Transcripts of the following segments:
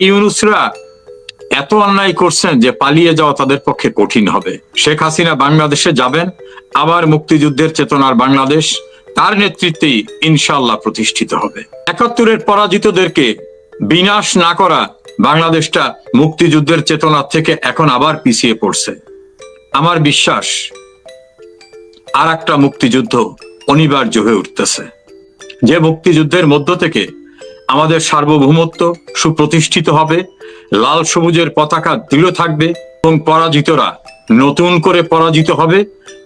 ইউনুসরা এত অন্যায় করছেন যে পালিয়ে যাওয়া তাদের পক্ষে কঠিন হবে। শেখ হাসিনা বাংলাদেশে যাবেন, আবার মুক্তিযুদ্ধের চেতনার বাংলাদেশ তার নেতৃত্বেই ইনশাল্লাহ প্রতিষ্ঠিত হবে। একাত্তরের পরাজিতদেরকে বিনাশ না করা বাংলাদেশটা মুক্তিযুদ্ধের চেতনা থেকে এখন আবার পিছিয়ে পড়ছে। আমার বিশ্বাস আর একটা মুক্তিযুদ্ধ অনিবার্য হয়ে উঠতেছে। যে মুক্তিযুদ্ধের মধ্য থেকে আমাদের সার্বভৌমত্ব সুপ্রতিষ্ঠিত হবে, লাল সবুজের পতাকা দৃঢ় থাকবে এবং পরাজিতরা নতুন করে পরাজিত হবে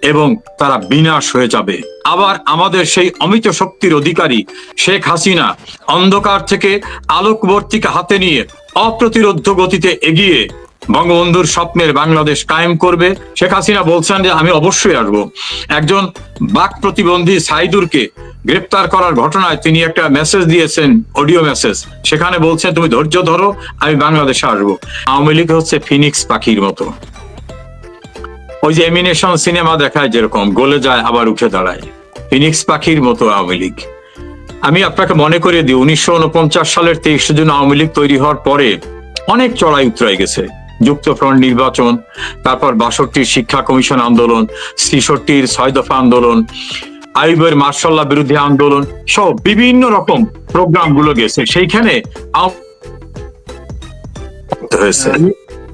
এবং তারা বিনাশ হয়ে যাবে। আবার আমাদের সেই অমিত শক্তির অধিকারী শেখ হাসিনা অন্ধকার থেকে আলোকবর্তীকে হাতে নিয়ে অপ্রতিরোধ গতিতে এগিয়ে বঙ্গবন্ধুর স্বপ্নের বাংলাদেশ কায়েম করবে। শেখ হাসিনা বলছেন যে, আমি অবশ্যই আসব। একজন বাক প্রতিবন্ধী সাইদুরকে গ্রেপ্তার করার ঘটনায় তিনি একটা মেসেজ দিয়েছেন, অডিও মেসেজ। সেখানে বলছেন, তুমি ধৈর্য ধরো, আমি বাংলাদেশে আসব। আওয়ামী লীগ হচ্ছে ফিনিক্স পাখির মতো। ওই যে এমিনেশন সিনেমা দেখায় যেরকম, গলে যায়, আবার উঠে দাঁড়ায়। ফিনিক্স পাখির মতো আওয়ামী লীগ। আমি আপনাকে মনে করে দিই, উনিশশো উনপঞ্চাশ সালের তেইশে জুন আওয়ামী লীগ তৈরি হওয়ার পরে অনেক চড়াই উতরাই গেছে। যুক্তফ্রন্ট নির্বাচন তারপর বাষট্টির শিক্ষা কমিশন আন্দোলন ছিষট্টির ছয় দফা আন্দোলন আইবের মার্শাল্লাহ বিরোধী আন্দোলন সব বিভিন্ন রকম প্রোগ্রামগুলো গেছে। সেইখানে হয়েছে।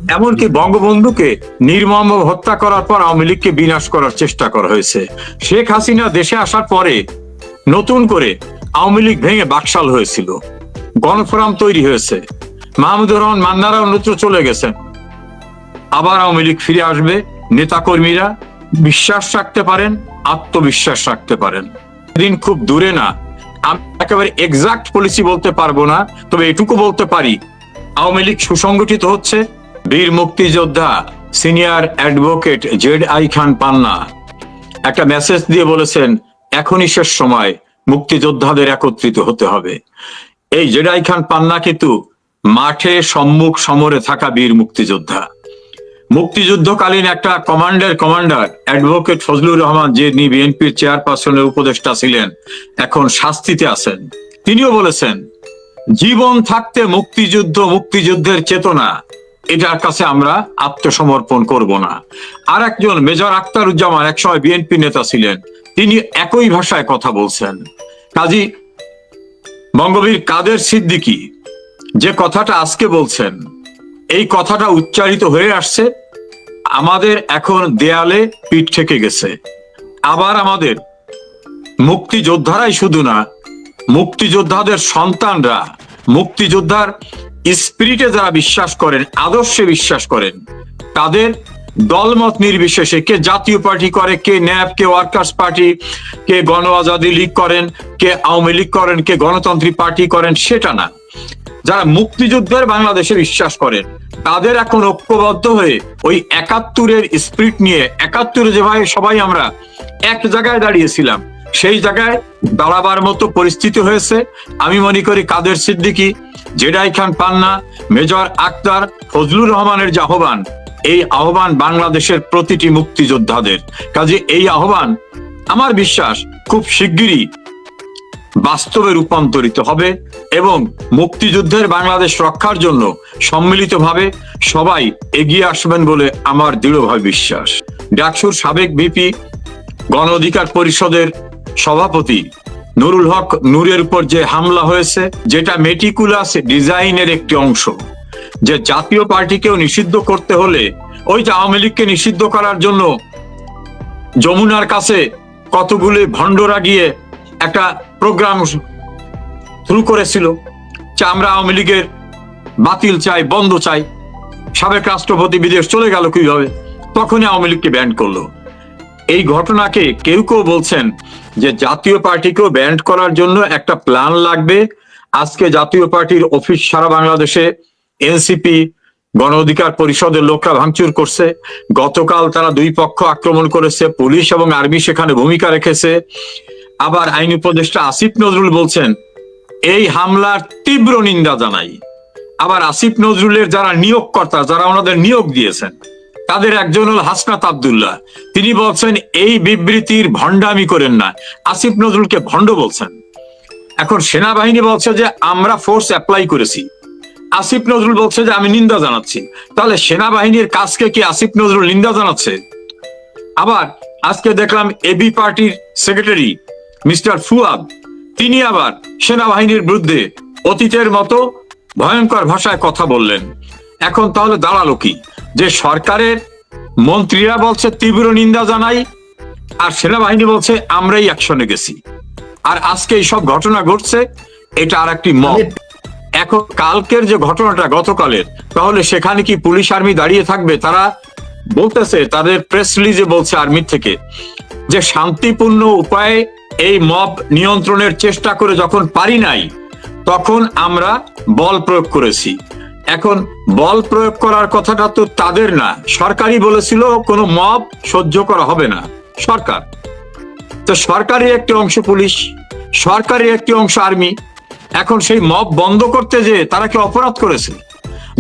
এমনকি বঙ্গবন্ধুকে নির্মম হত্যা করার পর আওয়ামী লীগকে বিনাশ করার চেষ্টা করা হয়েছে। শেখ হাসিনা দেশে আসার পরে নতুন করে আওয়ামী লীগ ভেঙে বাকশাল হয়েছিল। গণফোরাম তৈরি হয়েছে। মাহমুদুর রহমান মান্নারা অন্যত্র চলে গেছেন। আবার আওয়ামী লীগ ফিরে আসবে। নেতাকর্মীরা বিশ্বাস রাখতে পারেন, আত্মবিশ্বাস রাখতে পারেন। দিন খুব দূরে না। আমি একেবারে এক্সাক্ট পলিসি বলতে পারব না, তবে এটুকু বলতে পারি, আওয়ামী লীগ সুসংগঠিত হচ্ছে বীর মুক্তিযোদ্ধা senior advocate Z I Khan Panna. একটা মেসেজ দিয়ে বলেছেন, এখনই শেষ সময়, মুক্তিযোদ্ধাদের একত্রিত হতে হবে। এই জেড আই খান পান্না কিন্তু মাঠে সম্মুখ সমরে থাকা বীর মুক্তিযোদ্ধা। মুক্তিযুদ্ধকালীন একটা commander commander advocate Fazlur Rahman যে বিএনপির চেয়ারপারসনের উপদেষ্টা ছিলেন, এখন শাস্তিতে আছেন। তিনিও বলেছেন, জীবন থাকতে মুক্তিযুদ্ধ মুক্তিযুদ্ধের চেতনা, এটার কাছে আমরা আত্মসমর্পণ করব না। আর একজন মেজর আক্তারুজ্জামান একসময় বিএনপি নেতা ছিলেন, তিনি একই ভাষায় কথা বলছেন। কাজী বঙ্গবীর কাদের সিদ্দিকী যে কথাটা আজকে বলছেন এই কথাটা উচ্চারিত হয়ে আসছে, আমাদের এখন দেয়ালে পিঠ থেকে গেছে। আবার আমাদের মুক্তিযোদ্ধারাই শুধু না, মুক্তিযোদ্ধাদের সন্তানরা, মুক্তিযোদ্ধার স্পিরিটে যারা বিশ্বাস করেন, আদর্শে বিশ্বাস করেন, তাদের দলমত নির্বিশেষে কে জাতীয় পার্টি করে, কে ন্যাপ, কে ওয়ার্কার্স পার্টি, কে গণ আজাদি লীগ করেন, কে আওয়ামী লীগ করেন, কে গণতান্ত্রিক পার্টি করেন, সেটা না। যারা মুক্তিযুদ্ধের বাংলাদেশে বিশ্বাস করেন তাদের এখন ঐক্যবদ্ধ হয়ে ওই একাত্তরের স্পিরিট নিয়ে, একাত্তরে যেভাবে সবাই আমরা এক জায়গায় দাঁড়িয়েছিলাম, সেই জায়গায় দাঁড়াবার মতো পরিস্থিতি হয়েছে। আমি মনে করি Kader Siddiqui, Z I Khan Panna, major Akhtar Fazlur রহমানের যে আহ্বান, এই আহ্বান বাংলাদেশের প্রতিটি মুক্তিযোদ্ধাদের। কাজে এই আহ্বান, আমার বিশ্বাস, খুব শিগগিরই বাস্তবে রূপান্তরিত হবে এবং মুক্তিযুদ্ধের বাংলাদেশ রক্ষার জন্য সম্মিলিতভাবে সবাই এগিয়ে আসবেন বলে আমার দৃঢ়ভাবে বিশ্বাস। ডাকসুর সাবেক বিপি গণ অধিকার পরিষদের সভাপতি নুরুল হক নূরের উপর যে হামলা হয়েছে, যেটা মেটিকুলাস ডিজাইনের একটি অংশ, যে জাতীয় পার্টিকেও নিষিদ্ধ করতে হলে ওই যে আওয়ামী লীগকে নিষিদ্ধ করার জন্য যমুনার কাছে কতগুলি ভণ্ডরা গিয়ে একটা প্রোগ্রাম শুরু করেছিল। যে আমরা আওয়ামী লীগের বাতিল চাই, বন্ধ চাই। সাবেক রাষ্ট্রপতি বিদেশ চলে গেল কীভাবে? তখনই আওয়ামী লীগকে ব্যান্ড করল। এই ঘটনাকে কেউ কেউ বলছেন যে জাতীয় পার্টিকেও ব্যান্ড করার জন্য একটা প্ল্যান লাগবে। আজকে জাতীয় পার্টির অফিস সারা বাংলাদেশে এনসিপি, গণ অধিকার পরিষদের লোকরা ভাঙচুর করছে। গতকাল তারা দুই পক্ষ আক্রমণ করেছে, পুলিশ এবং আর্মি সেখানে ভূমিকা রেখেছে। আবার আইন উপদেষ্টা আসিফ নজরুল বলছেন, এই হামলার তীব্র নিন্দা জানাই। আবার আসিফ নজরুলের যারা নিয়োগকর্তা, যারা ওনাদের নিয়োগ দিয়েছেন, তাদের একজন হল হাসনাত আবদুল্লাহ। তিনি বলছেন, এই বিবৃতির ভণ্ডামি করেন না। আসিফ নজরুলকে ভণ্ড বলছেন। এখন সেনাবাহিনী বলছে যে, আমরা ফোর্স অ্যাপ্লাই করেছি। আসিফ নজরুল বলছে যে, আমি নিন্দা জানাচ্ছি। তাহলে সেনাবাহিনীর কাজকে কি আসিফ নজরুল নিন্দা জানাচ্ছে? আবার আজকে দেখলাম এবি পার্টির সেক্রেটারি মিস্টার ফুয়াদ তিনি আবার সেনাবাহিনীর বিরুদ্ধে অতীতের মতো ভয়ঙ্কর ভাষায় কথা বললেন। এখন তাহলে দাঁড়াল কি? যে সরকারের মন্ত্রীরা বলছে তীব্র নিন্দা জানাই আর সেনাবাহিনী বলছে আমরাই অ্যাকশনে গেছি। আর আজকে এই সব ঘটনা ঘটছে এটা আর একটি মব এখন কালকের যে ঘটনাটা গতকালের তাহলে সেখানে কি পুলিশ আর্মি দাঁড়িয়ে থাকবে? তারা বলতেছে তাদের প্রেস রিলিজে বলছে আর্মি থেকে যে শান্তিপূর্ণ উপায়ে এই মব নিয়ন্ত্রণের চেষ্টা করে যখন পারি নাই, তখন আমরা বল প্রয়োগ করেছি। এখন বল প্রয়োগ করার কথাটা তো তাদের না। সরকারই বলেছিল, কোনো মব সহ্য করা হবে না। সরকার। তো সরকারি একটি অংশ পুলিশ সরকারি একটি অংশ আর্মি। এখন সেই মব বন্ধ করতে যে তারা কি অপরাধ করেছে?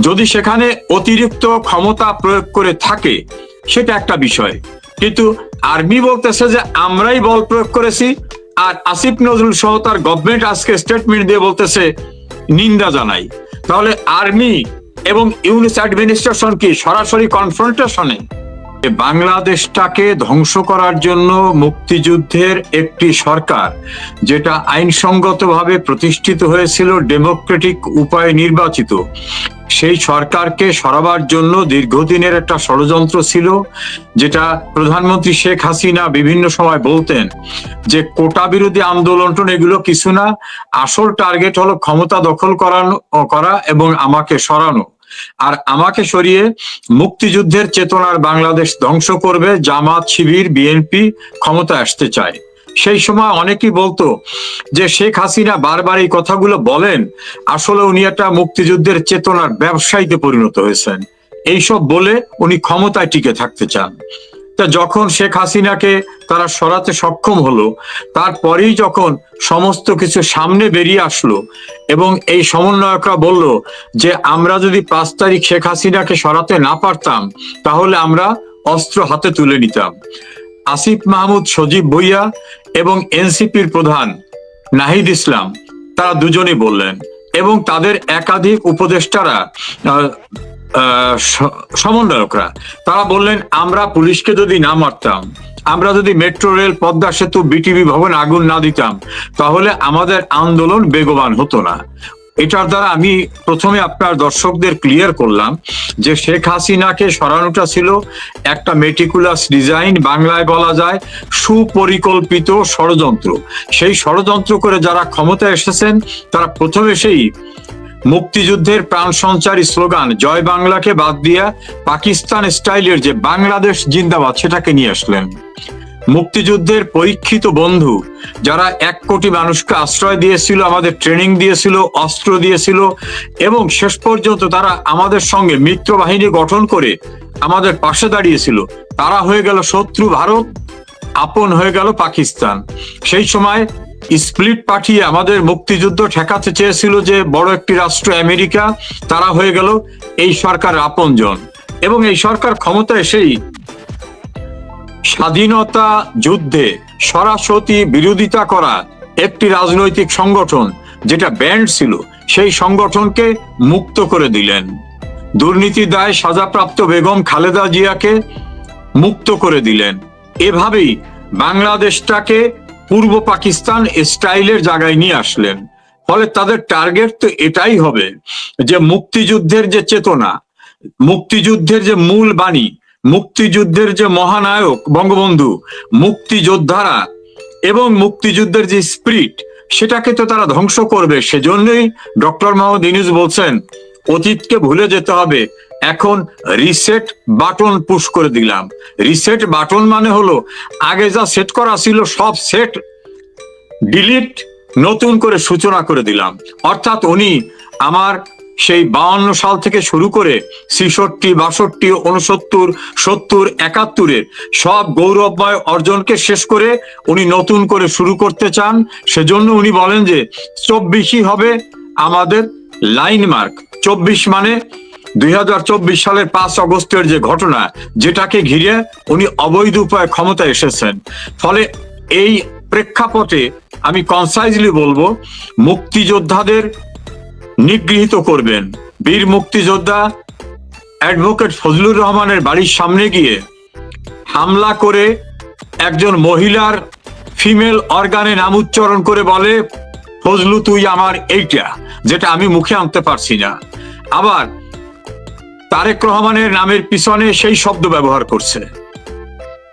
যদি সেখানে অতিরিক্ত ক্ষমতা প্রয়োগ করে থাকে, সেটা একটা বিষয়। কিন্তু আর্মি বলতেছে যে আমরাই বল প্রয়োগ করেছি, আর আসিফ নজরুল সহ তার গভর্নমেন্ট আজকে স্টেটমেন্ট দিয়ে বলতেছে, নিন্দা জানাই। তাহলে আর্মি এবং ইউনিস অ্যাডমিনিস্ট্রেশন কি সরাসরি কনফ্রন্টেশনে বাংলাদেশটাকে ধ্বংস করার জন্য মুক্তিযুদ্ধের একটি সরকার, যেটা আইনসঙ্গতভাবে প্রতিষ্ঠিত হয়েছিল ডেমোক্রেটিক উপায়ে নির্বাচিত, সেই সরকারকে সরাবার জন্য দীর্ঘদিনের একটা ষড়যন্ত্র ছিল, যেটা প্রধানমন্ত্রী শেখ হাসিনা বিভিন্ন সময় বলতেন যে কোটা বিরোধী আন্দোলন এগুলো কিছু না, আসল টার্গেট হলো ক্ষমতা দখল করানো, করা এবং আমাকে সরানো। আর আমাকে সরিয়ে মুক্তিযুদ্ধের চেতনার বাংলাদেশ ধ্বংস করবে জামাত, শিবির, বিএনপি ক্ষমতা আসতে চায়। সেই সময় অনেকেই বলতো যে শেখ হাসিনা বারবার এই কথাগুলো বলেন, আসলে উনি একটা মুক্তিযুদ্ধের চেতনার ব্যবসায়ীতে পরিণত হয়েছেন। এইসব বলে উনি ক্ষমতায় টিকে থাকতে চান। তা যখন শেখ হাসিনাকে তারা সরাতে সক্ষম হলো, তারপরেই যখন সমস্ত কিছু সামনে বেরিয়ে আসলো এবং এই সমন্বয়করা বলল যে আমরা যদি পাঁচ তারিখ শেখ হাসিনাকে সরাতে না পারতাম, তাহলে আমরা অস্ত্র হাতে তুলে নিতাম। আসিফ মাহমুদ সজীব ভুইয়া এবং এনসিপির প্রধান নাহিদ ইসলাম, তারা দুজনেই বললেন এবং তাদের একাধিক উপদেষ্টারা সমন্বয়করা। তারা বললেন, আমরা পুলিশকে যদি না মারতাম, আমরা যদি মেট্রো রেল, পদ্মা সেতু, বিটিভি ভবন আগুন না দিতাম, তাহলে আমাদের আন্দোলন বেগবান হতো না। এটার দ্বারা আমি প্রথমে আপনার দর্শকদের ক্লিয়ার করলাম যে শেখ হাসিনাকে সরানোটা ছিল একটা মেটিকুলাস ডিজাইন বাংলায় বলা যায় সুপরিকল্পিত ষড়যন্ত্র। সেই ষড়যন্ত্র করে যারা ক্ষমতায় এসেছেন, তারা প্রথমে সেই মুক্তিযুদ্ধের প্রাণ সঞ্চারী স্লোগান, জয় বাংলাকে বাদ দিয়া পাকিস্তান স্টাইলের যে বাংলাদেশ জিন্দাবাদ, সেটাকে নিয়ে আসলেন। মুক্তিযুদ্ধের পরীক্ষিত বন্ধু, যারা এক কোটি মানুষকে আশ্রয় দিয়েছিল, আমাদের ট্রেনিং দিয়েছিল, অস্ত্র দিয়েছিল, এবং শেষ পর্যন্ত তারা আমাদের সঙ্গে মিত্র বাহিনী গঠন করে আমাদের পাশে দাঁড়িয়েছিল। তারা হয়ে গেল শত্রু ভারত, আপন হয়ে গেল পাকিস্তান। সেই সময় স্প্লিট পাঠিয়ে আমাদের মুক্তিযুদ্ধ ঠেকাতে চেয়েছিল যে বড় একটি রাষ্ট্র আমেরিকা, তারা হয়ে গেল এই সরকার আপনজন। এবং এই সরকার ক্ষমতা এসেই স্বাধীনতা যুদ্ধে সরাসরি বিরোধিতা করা একটি রাজনৈতিক সংগঠন যেটা ব্যান্ড ছিল, সেই সংগঠনকে মুক্ত করে দিলেন। দুর্নীতি দায় সাজাপ্রাপ্ত বেগম খালেদা জিয়াকে মুক্ত করে দিলেন। এভাবেই বাংলাদেশটাকে পূর্ব পাকিস্তান স্টাইলের জায়গায় নিয়ে আসলেন। ফলে তাদের টার্গেট তো এটাই হবে যে মুক্তিযুদ্ধের যে চেতনা, মুক্তিযুদ্ধের যে মূল বাণী, মুক্তিযুদ্ধের যে মহানায়ক বঙ্গবন্ধু, মুক্তিযোদ্ধারা এবং মুক্তিযুদ্ধের যে স্পিরিট সেটাকে তো তারা ধ্বংস করবে। সেজন্যই ডক্টর মোহাম্মদ ইনুস বলছেন, অতীতকে ভুলে যেতে হবে এখন রিসেট বাটন পুশ করে দিলাম। রিসেট বাটন মানে হলো, আগে যা সেট করা ছিল সব সেট ডিলিট নতুন করে সূচনা করে দিলাম। অর্থাৎ উনি আমার সেই বাউন্ন সাল থেকে শুরু করে ছেষট্টি, বাষট্টি উনসত্তর সত্তর, একাত্তরের সব গৌরবময় অর্জনকে শেষ করে উনি নতুন করে শুরু করতে চান। সেজন্য উনি বলেন যে, চব্বিশই হবে আমাদের লাইন মার্ক চব্বিশ মানে দুই হাজার চব্বিশ সালের পাঁচ অগস্টের যে ঘটনা, যেটাকে ঘিরে উনি অবৈধ উপায়ে ক্ষমতায় এসেছেন। ফলে এই প্রেক্ষাপটে আমি কনসাইজলি বলব, মুক্তিযোদ্ধাদের নিগৃহীত করবেন। বীর মুক্তিযোদ্ধা অ্যাডভোকেট ফজলুর রহমানের বাড়ির সামনে গিয়ে হামলা করে একজন মহিলার ফিমেল অর্গানে নাম উচ্চারণ করে বলে, ফজলু, তুই আমার এইটা, যেটা আমি মুখে আনতে পারছি না। আবার তারেক রহমানের নামের পিছনে সেই শব্দ ব্যবহার করছে।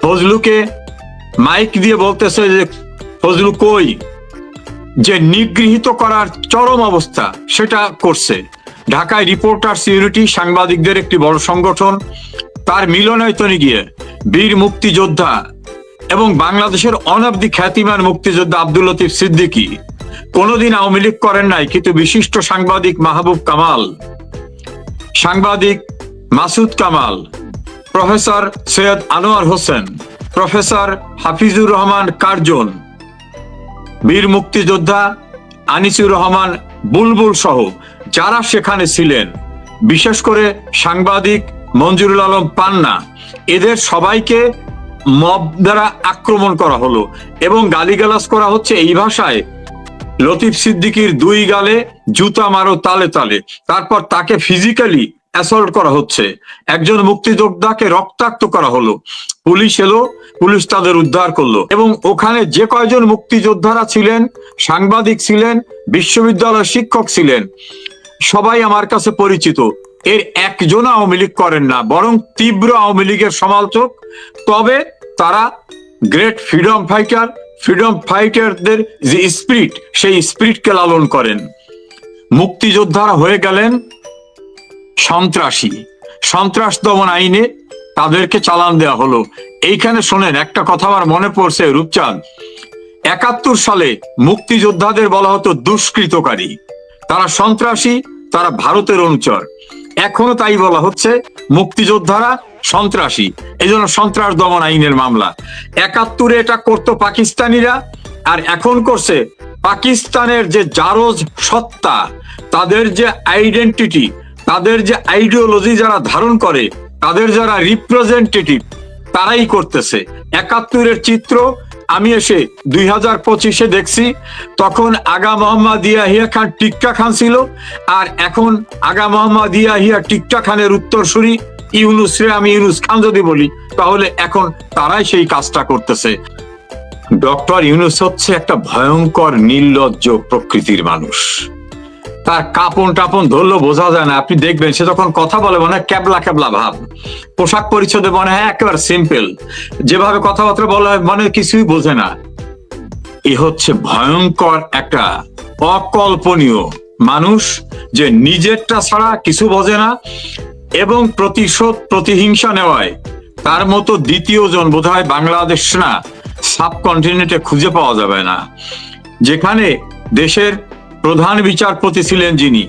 ফজলুকে মাইক দিয়ে বলতেছে যে, ফজলু কই? যে নিগৃহীত করার চরম অবস্থা, সেটা করছে। ঢাকায় রিপোর্টার্স ইউনিটি, সাংবাদিকদের একটি বড় সংগঠন, তার মিলনায়তনে গিয়ে বীর মুক্তিযোদ্ধা এবং বাংলাদেশের অনবধি খ্যাতিমান মুক্তিযোদ্ধা আব্দুল লতিফ সিদ্দিকী কোনোদিন আওয়ামী লীগ করেন নাই, কিন্তু বিশিষ্ট সাংবাদিক মাহবুব কামাল সাংবাদিক মাসুদ কামাল, প্রফেসর সৈয়দ আনোয়ার হোসেন, প্রফেসর হাফিজুর রহমান কার্জন, বীর মুক্তিযোদ্ধা আনিসুর রহমান বুলবুল সহ যারা সেখানে ছিলেন, বিশেষ করে সাংবাদিক মঞ্জুরুল আলম পান্না, এদের সবাইকে মব দ্বারা আক্রমণ করা হলো এবং গালিগালাজ করা হচ্ছে এই ভাষায় লতিফ সিদ্দিকির দুই গালে জুতা মারো তালে তালে। তারপর তাকে ফিজিক্যালি অ্যাসল্ট করা হচ্ছে। একজন মুক্তিযোদ্ধাকে রক্তাক্ত করা হলো। পুলিশ এলো, পুলিশ তাদের উদ্ধার করল। এবং ওখানে যে কয়জন মুক্তিযোদ্ধারা ছিলেন, সাংবাদিক ছিলেন, বিশ্ববিদ্যালয়ের শিক্ষক ছিলেন, সবাই আমার কাছে পরিচিত। এর একজন আওয়ামী লীগ করেন না, বরং তীব্র আওয়ামী লীগের সমালোচক। তবে তারা গ্রেট ফ্রিডম ফাইটার ফ্রিডম ফাইটারদের যে স্পিরিট সেই স্পিরিটকে লালন করেন। মুক্তিযোদ্ধারা হয়ে গেলেন সন্ত্রাসী। সন্ত্রাস দমন আইনে তাদেরকে চালান দেওয়া হলো। এইখানে শোনেন, একটা কথা আমার মনে পড়ছে, রূপচাঁদ। একাত্তর সালে মুক্তিযোদ্ধাদের বলা হতো দুষ্কৃতকারী। তারা সন্ত্রাসী, তারা ভারতের অনুচর। এখনও তাই বলা হচ্ছে, মুক্তিযোদ্ধারা সন্ত্রাসী। এই জন্য সন্ত্রাস দমন আইনের মামলা। একাত্তরে এটা করতো পাকিস্তানিরা, আর এখন করছে পাকিস্তানের যে জারজ সত্তা, তাদের যে আইডেন্টিটি তাদের যে আইডিওলজি যারা ধারণ করে, তাদের যারা রিপ্রেজেন্টেটিভ তারাই করতেছে। একাত্তরের চিত্র আমি এসে দুই হাজার পঁচিশে দেখছি, তখন আগা মোহাম্মদ ইয়াহিয়া খান টিক্কা খান ছিল, আর এখন আগা মোহাম্মদ ইয়াহিয়া টিক্কা খানের উত্তরসূরি ইউনুসরে আমি ইউনুস খান যদি বলি, তাহলে এখন তারাই সেই কাজটা করতেছে। ডক্টর ইউনুস হচ্ছে একটা ভয়ঙ্কর, নির্লজ্জ প্রকৃতির মানুষ। তার কাপন টাপন ধরলেও বোঝা যায় না। আপনি দেখবেন, সে যখন কথা বলে মনে হয় ক্যাবলা ক্যাবলা ভাব। পোশাক পরিচ্ছদে মনে হয় একেবারে সিম্পল যেভাবে কথাবার্তা বলে মনে কিছুই বোঝে না। এ হচ্ছে ভয়ঙ্কর একটা অকল্পনীয় মানুষ যে নিজেরটা ছাড়া কিছু বোঝে না এবং প্রতিশোধ, প্রতিহিংসা নেওয়ায়। তার মতো দ্বিতীয় জন বোধ হয় বাংলাদেশ না সাবকন্টিনেন্টে খুঁজে পাওয়া যাবে না। যেখানে দেশের প্রধান বিচারপতি ছিলেন যিনি।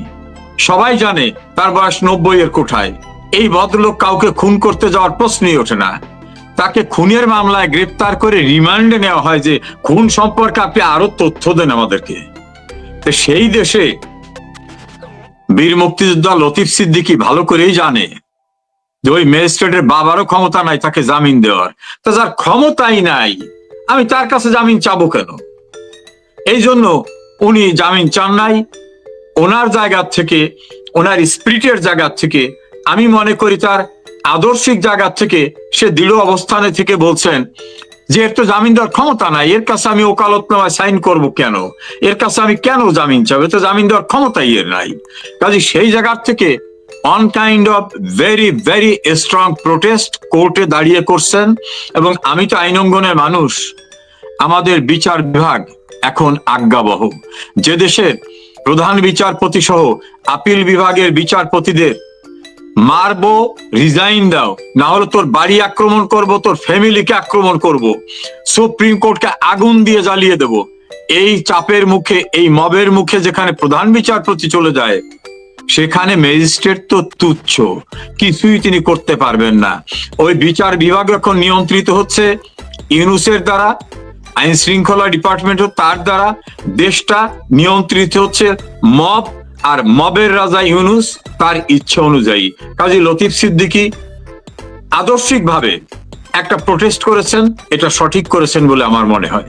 সবাই জানে তার বয়স নব্বই এর কোঠায়। এই ভদ্রলোক কাউকে খুন করতে যাওয়ার প্রশ্নই ওঠে না। তাকে খুনের মামলায় গ্রেপ্তার করে রিমান্ডে নেওয়া হয় যে খুন সম্পর্কে আপনি আরও তথ্য দেন আমাদেরকে। সেই দেশে বীর মুক্তিযোদ্ধা লতিফ সিদ্দিকী ভালো করেই জানে যে ওই ম্যাজিস্ট্রেটের বাবারও ক্ষমতা নাই তাকে জামিন দেওয়ার। তা যার ক্ষমতাই নাই, আমি তার কাছে জামিন চাবো কেন? এই জন্য উনি জামিন চান নাই। ওনার জায়গা থেকে, ওনার স্পিরিটের জায়গা থেকে, আমি মনে করি তার আদর্শিক জায়গা থেকে সে দৃঢ় অবস্থানে থেকে বলছেন, যে এর তো জামিন দেওয়ার ক্ষমতা নাই, এর কাছে আমি ওকালতনামায় সাইন করব কেন? এর কাছে আমি কেন জামিন চাবো? তো জামিন দেওয়ার ক্ষমতাই এর নাই। কাজে সেই জায়গার থেকে on kind of very very strong protest কোর্টে দাঁড়িয়ে করছেন এবং আমি তো আইনঙ্গনের মানুষ, আমাদের বিচার বিভাগ এখন আজ্ঞাবহ। যে দেশের প্রধান বিচারপতি সহ আপিল বিভাগের বিচারপতিদের মারবো রিজাইন দাও না হলে তোর বাড়ি আক্রমণ করব, তোর ফ্যামিলিকে আক্রমণ করব, সুপ্রিম কোর্টকে আগুন দিয়ে জ্বালিয়ে দেব। এই চাপের মুখে, এই মবের মুখে যেখানে প্রধান বিচারপতি চলে যায়, সেখানে ম্যাজিস্ট্রেট তো তুচ্ছ, কিছুই তিনি করতে পারবেন না। ওই বিচার বিভাগ এখন নিয়ন্ত্রিত হচ্ছে, ইউনুসের দ্বারা আইন শৃঙ্খলা ডিপার্টমেন্টও তার দ্বারা দেশটা নিয়ন্ত্রিত হচ্ছে মব আর মবের রাজা ইউনুস তার ইচ্ছা অনুযায়ী। কাজী লতিফ সিদ্দিকী আদর্শিকভাবে একটা প্রোটেস্ট করেছেন, এটা সঠিক করেছেন বলে আমার মনে হয়।